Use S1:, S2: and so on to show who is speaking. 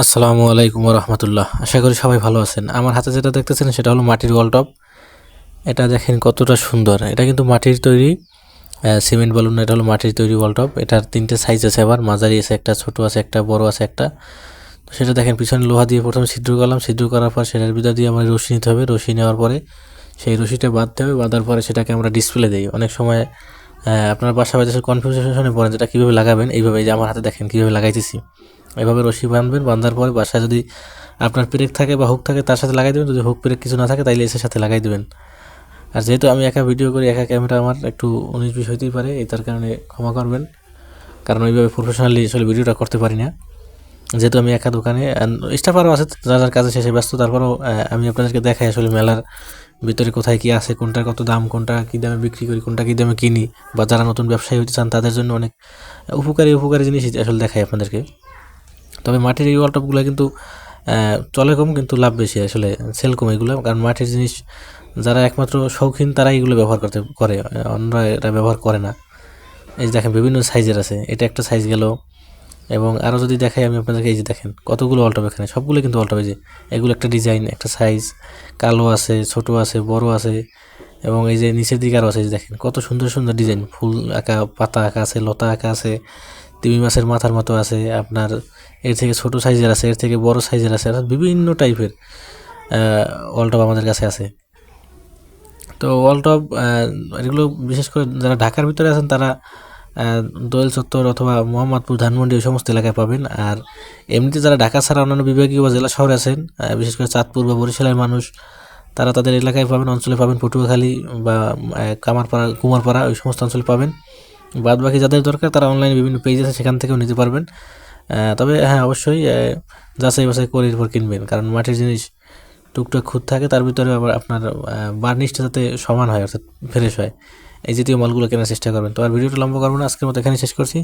S1: আসসালামু আলাইকুম রহমতুল্লাহ আশা করি সবাই ভালো আছেন। আমার হাতে যেটা দেখতেছেন সেটা হলো মাটির ওয়ালটপ এটা দেখেন কতটা সুন্দর। এটা কিন্তু মাটির তৈরি সিমেন্ট বলুন, এটা হলো মাটির তৈরি ওয়ালটপ এটার তিনটে সাইজ আছে আবার। মাঝারি আছে একটা, ছোট আছে একটা, বড় আছে একটা। তো সেটা দেখেন, পিছনে লোহা দিয়ে প্রথমে ছিদ্র করলাম। ছিদ্র করার পর সেটার ভিতর দিয়ে আমার রশি নিতে হবে। রশি নেওয়ার পরে সেই রশিটা বাঁধতে হবে। বাঁধার পরে সেটাকে আমরা ডিসপ্লে দিই। অনেক সময় আপনার বাসা বাজে কনফিউশনে পড়েন যেটা কীভাবে লাগাবেন। এইভাবে যে আমার হাতে দেখেন কীভাবে লাগাইতেছি। এভাবে রশি বাঁধবেন, বাঁধার পরে বাসায় যদি আপনার পেরেক থাকে বা হুক থাকে, তার সাথে লাগাই দেবেন। যদি হুক পেরেক কিছু না থাকে, তাইলে এসের সাথে লাগাই দেবেন। আর যেহেতু আমি একা ভিডিও করি, একা ক্যামেরা আমার একটু উনিশ বিশ হইতেই পারে, এই তার কারণে ক্ষমা করবেন। কারণ ওইভাবে প্রফেশনালি আসলে ভিডিওটা করতে পারি না। যেহেতু আমি একা দোকানে স্টাফ আরও আছে, যার যার কাজে শেষে ব্যস্ত, তারপরেও আমি আপনাদেরকে দেখাই আসলে মেলার ভিতরে কোথায় কি আছে, কোনটার কত দাম, কোনটা কী দামে বিক্রি করি, কোনটা কী দামে কিনি, বা যারা নতুন ব্যবসায়ী হতে চান, তাদের জন্য অনেক উপকারী উপকারী জিনিস আসলে দেখাই আপনাদেরকে। তবে মাটির এই ওয়ালটপগুলো কিন্তু চলে কম, কিন্তু লাভ বেশি আসলে সেল কম এগুলো। কারণ মাটির জিনিস যারা একমাত্র শৌখিন তারা এগুলো ব্যবহার করতে করে, অন্যরা এটা ব্যবহার করে না। এই যে দেখেন, বিভিন্ন সাইজের আছে। এটা একটা সাইজ গেল, এবং আরও যদি দেখাই, আমি আপনাদেরকে এই যে দেখেন, কতগুলো অল্টপ এখানে। সবগুলো কিন্তু অল্টপ এই যে, এগুলো একটা ডিজাইন একটা সাইজ কালো আছে, ছোট আছে, বড় আছে, এবং এই যে নিচের দিকে আরও আছে, এই যে দেখেন, কত সুন্দর সুন্দর ডিজাইন ফুল আঁকা, পাতা আঁকা আছে, লতা আঁকা আছে তিমি মাছের মাথার মতো আছে, আপনার এর থেকে ছোট সাইজের আছে, এর থেকে বড় সাইজের আছে বিভিন্ন টাইপের ওয়ালটপ আমাদের কাছে আছে। তো ওয়ালটপ এগুলো বিশেষ করে যারা ঢাকার ভিতরে আছেন, তারা দোয়েল চত্বর অথবা মোহাম্মদপুর, ধানমন্ডি ওই সমস্ত এলাকায় পাবেন। আর এমনিতে যারা ঢাকা ছাড়া অন্যান্য বিভাগীয় বা জেলা শহরে আছেন বিশেষ করে চাঁদপুর বা বরিশালের মানুষ, তারা তাদের এলাকায় পাবেন, অঞ্চলে পাবেন পটুয়াখালী বা কামারপাড়া, কুমারপাড়া, ওই সমস্ত অঞ্চলে পাবেন। বাদ বাকি যাদের দরকার, তারা অনলাইনে বিভিন্ন পেজ আছে, সেখান থেকেও নিতে পারবেন। তবে হ্যাঁ অবশ্যই যাচাই বাছাই করে এরপর কিনবেন। কারণ মাটির জিনিস টুকটাক খুঁত থাকে, তার ভিতরে আবার আপনার বার্নিশটা যাতে সমান হয়, অর্থাৎ ফ্রেশ হয়। এই জাতীয় মালগুলো কেনার চেষ্টা করবেন। তো আর ভিডিওটা লম্বা করব না, আজকের মতো এখানে শেষ করছি।